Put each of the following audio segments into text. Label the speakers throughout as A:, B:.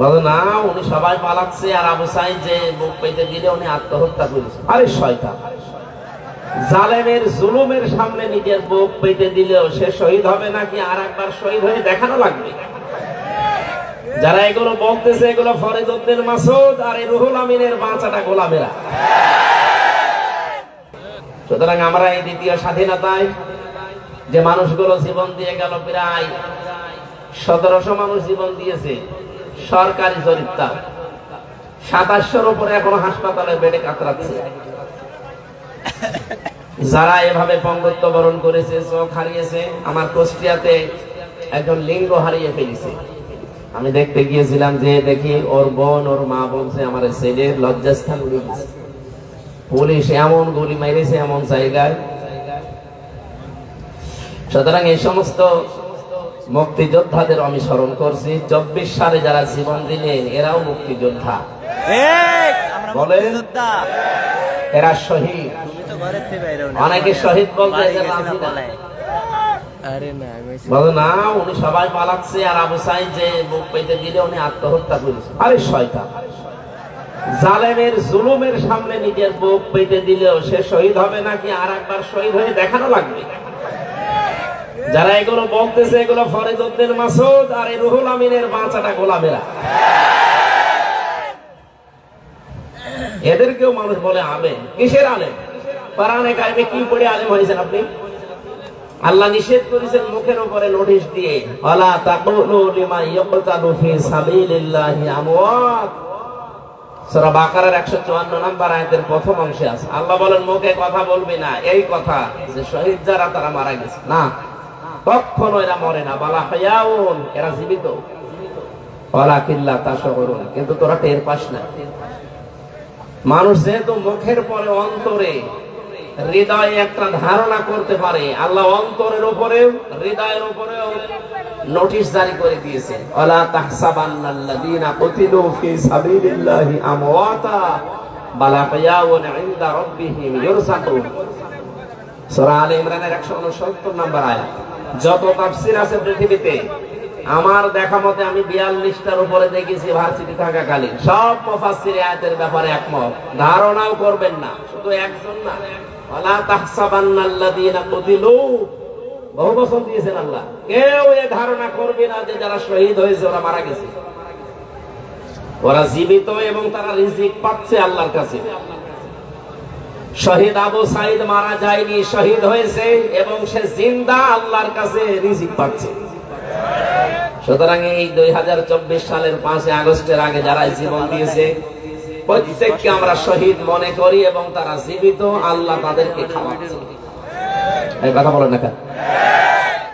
A: বলে, না, উনি সবাই পালাচ্ছে আর আবু যে বুক পেতে দিলে উনি আত্মহত্যা করেছে। আরে শয়তান। জালেমের জুলুমের সামনে নিজের বুক পেতে দিলেও সে শহীদ হবে নাকি আর একবার শহীদ হয়ে দেখানো লাগবে? যারা এগুলো বলতেছে, এগুলো মাসুদ আর এই রুহুল আমিনের বাঁচাটা গোলামেরা। সুতরাং আমরা এই দ্বিতীয় স্বাধীনতায় যে মানুষগুলো জীবন দিয়ে গেল প্রায় সতেরোশো মানুষ জীবন দিয়েছে সরকারি জরিপটা। সাতাশশোর উপরে এখনও হাসপাতালে বেডে কাতরাচ্ছে। যারা এভাবে পঙ্গত্ব বরণ করেছে, চোখ হারিয়েছে, আমার কুষ্টিয়াতে একজন লিঙ্গ হারিয়ে ফেলেছে। আমি দেখতে গিয়েছিলাম যে দেখি ওর বোন, ওর মা বলছে, আমার ছেলের লজ্জাস্থান উড়ে গেছে পুলিশ এমন গুলি মেরেছে, এমন জায়গায়। সুতরাং এই সমস্ত মুক্তিযোদ্ধাদের আমি স্মরণ করছি চব্বিশ সালে যারা জীবন দিলেন এরাও মুক্তিযোদ্ধা। বলেন। এরা শহীদ। অনেকে শহীদ বলতে না। বলে। উনি সবাই পালাচ্ছে আর আবু সাইদ যে পেতে দিলে উনি আত্মহত্যা করেছে। আরে শয়তান। জালেমের জুলুমের সামনে নিজের বুক পেতে দিলেও সে শহীদ হবে নাকি? আর একবার শহীদ হয়ে দেখানো লাগবে। যারা এগুলো বলতেছে এগুলো ফরিদুদ্দিন মাসুদ আর এই রুহুল আমিনের বাঁচাটা গোলামেরা। এদেরকেও মানুষ বলে আলেম। কিসের আলেম? কোরআনে কারিমে কি পড়ে আলেম হয়েছেন আপনি? আল্লাহ নিষেধ করেছেন মুখের উপরে নোটিশ দিয়ে ওয়ালা তাকুলু লিমা ফি সাবিলিল্লাহি আমওয়াত। সূরা বাকারার 154 নম্বর আয়াতের প্রথম অংশে আছে। আল্লাহ বলেন, মুখে কথা বলবি না। এই কথা যে শহীদ যারা, তারা মারা গেছে। না। কখনো এরা মরে না, বালা হায়াউন, এরা জীবিত। কিন্তু তোরা টের পাস না। মানুষ যেহেতু মুখের পরে অন্তরে হৃদয়ে একটা ধারণা করতে পারে, আল্লাহ অন্তরের উপরেও, হৃদয়ের উপরেও নোটিশ জারি করে দিয়েছে। ওয়ালা তাহসাবান্নাল্লাযীনা কুতিলু ফি সাবিলিল্লাহি আমওয়াতা, বাল আহইয়াউন ইনদা রাব্বিহিম ইরসাকুন সূরা আলে ইমরানের 169 নম্বর আয়াত। যত তাফসীর আছে পৃথিবীতে, আমার দেখা মতে আমি বিয়াল্লিশটার উপরে দেখেছি ভার্সিটি থাকাকালীন। সব মুফাসসির আয়াতের ব্যাপারে একমত। ধারণাও করবেন না, শুধু একজন না। আল্লাহ। কেউ এ ধারণা করবে না যে যারা শহীদ হয়েছে, ওরা মারা গেছে। ওরা জীবিত এবং তারা রিজিক পাচ্ছে আল্লাহর কাছে। শহীদ আবু সাইদ মারা যায়নি, শহীদ হয়েছে এবং সে জিন্দা আল্লাহর কাছে রিজিক পাচ্ছে। সুতরাং এই দুই সালের পাঁচই আগস্টের আগে যারা জীবন দিয়েছে, প্রত্যেককে আমরা শহীদ মনে করি এবং তারা জীবিত, আল্লাহ তাদেরকে খাওয়াচ্ছে। কথা বলেন না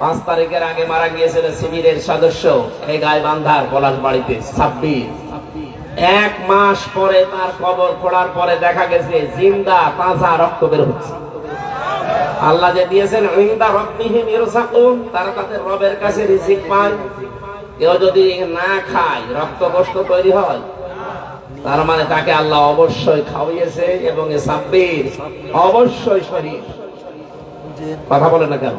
A: পাঁচ তারিখের আগে মারা গিয়েছিল শিবিরের সদস্য, এই গায়ে বান্ধার পলাশ বাড়িতে ছাব্বিশ। এক মাস পরে তার কবর খোঁড়ার পরে দেখা গেছে জিন্দা তাজা রক্ত বের হচ্ছে। আল্লাহ যে দিয়েছেন, ইন্দা রব্বিহিম ইরসাকুন তারা তাদের রবের কাছে রিজিক পায়। কেউ যদি না খায় রক্ত কষ্ট তৈরি হয়, তার মানে তাকে আল্লাহ অবশ্যই খাওয়িয়েছে এবং এ সাব্বির অবশ্যই শরীর। কথা বলে না কেন?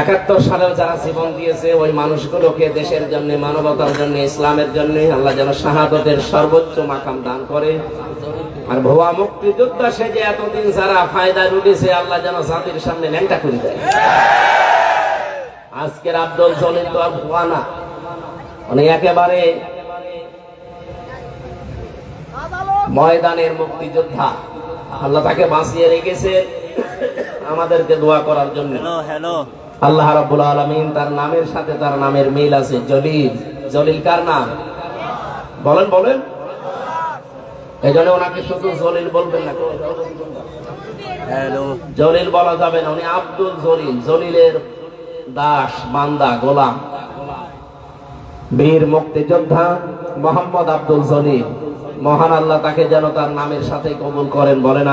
A: একাত্তর সালেও যারা জীবন দিয়েছে, ওই মানুষগুলোকে দেশের জন্য, মানবতার জন্য, ইসলামের জন্য আল্লাহ যেন শাহাদতের সর্বোচ্চ মাকাম দান করে। আর ভুয়া মুক্তিযোদ্ধা সে যে এতদিন যারা ফায়দা লুটেছে, আল্লাহ যেন জাতির সামনে ল্যাংটা করে দেয়। আজকের আব্দুল জলিল তো আর ভুয়া না। উনি একেবারে ময়দানের মুক্তিযোদ্ধা। আল্লাহ তাকে বাঁচিয়ে রেখেছে। আমাদেরকে দোয়া করার জন্য। আল্লাহ রাব্বুল আলামিন তার নামের সাথে তার নামের মিল আছে। জলিল। জলিল কার নাম? বলেন বলেন। এই জন্য ওনাকে শুধু জলিল বলবেন না। জলিল বলা যাবে না উনি আব্দুল জলিল। জলিলের দাস বান্দা গোলাম। বীর মুক্তিযোদ্ধা মোহাম্মদ আব্দুল জলিল। মহান আল্লাহ তাকে যেন তার নামের সাথে কবুল করেন বলেন